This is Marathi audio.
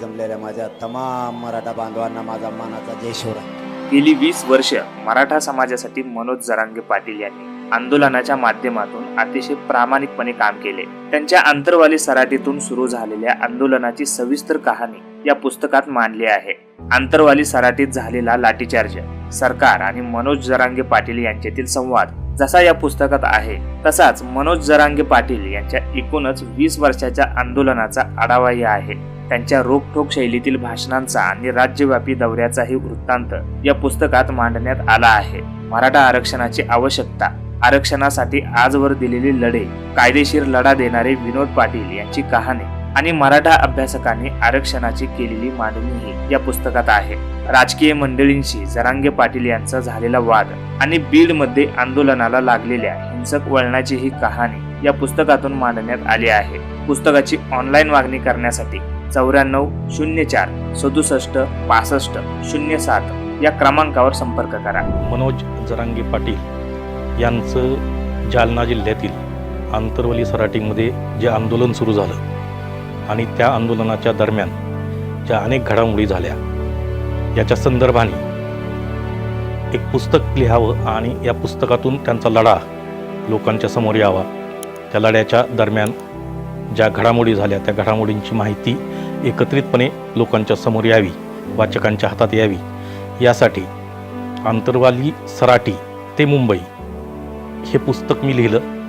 जमलेल्या माझ्या तमाम मराठा बांधवांना माझा मानाचा जय शिवराय. गेली वीस वर्ष मराठा समाजासाठी मनोज जरांगे पाटील यांनी आंदोलनाच्या माध्यमातून अतिशय प्रामाणिकपणे काम केले. त्यांच्या अंतरवाली सराटीतून सुरू झालेल्या आंदोलनाची सविस्तर कहाणी या पुस्तकात मांडली आहे. आंतरवाली सराटीत झालेला लाठीचार्ज सरकार आणि मनोज जरांगे पाटील यांच्यातील संवाद जसा या पुस्तकात आहे तसाच मनोज जरांगे पाटील यांच्या एकूणच वीस वर्षाच्या आंदोलनाचा आढावाही आहे. त्यांच्या रोखोक शैलीतील भाषणांचा आणि राज्यव्यापी दौऱ्याचाही वृत्तांत या पुस्तकात मांडण्यात आला आहे. मराठा आरक्षणाची आवश्यकता आरक्षणासाठी आजवर दिलेली लढे कायदेशीर लढा देणारे विनोद पाटील यांची कहाणी आणि मराठा अभ्यासकांनी आरक्षणाची केलेली मांडणीही या पुस्तकात आहे. राजकीय मंडळींशी जरांगे पाटील यांचा झालेला वाद आणि बीडमध्ये आंदोलनाला लागलेल्या हिंसक वळणाची ही कहाणी या पुस्तकातून मांडण्यात आली आहे. पुस्तकाची ऑनलाईन मागणी करण्यासाठी चौऱ्याण्णव शून्य चार सदुसष्ट पासष्ट शून्य सात या क्रमांकावर संपर्क करा. मनोज जरांगे पाटील यांचं जालना जिल्ह्यातील आंतरवली सराटीमध्ये जे आंदोलन सुरू झालं आणि त्या आंदोलनाच्या दरम्यान ज्या अनेक घडामोडी झाल्या याच्या संदर्भाने एक पुस्तक लिहावं आणि या पुस्तकातून त्यांचा लढा लोकांच्या समोर यावा. त्या लढ्याच्या दरम्यान ज्या घडामोडी झाल्या त्या घडामोडींची माहिती एकत्रितपणे लोकांच्या समोर यावी वाचकांच्या हातात यावी. यासाठी आंतरवाली सराटी ते मुंबई हे पुस्तक मी लिहिलं.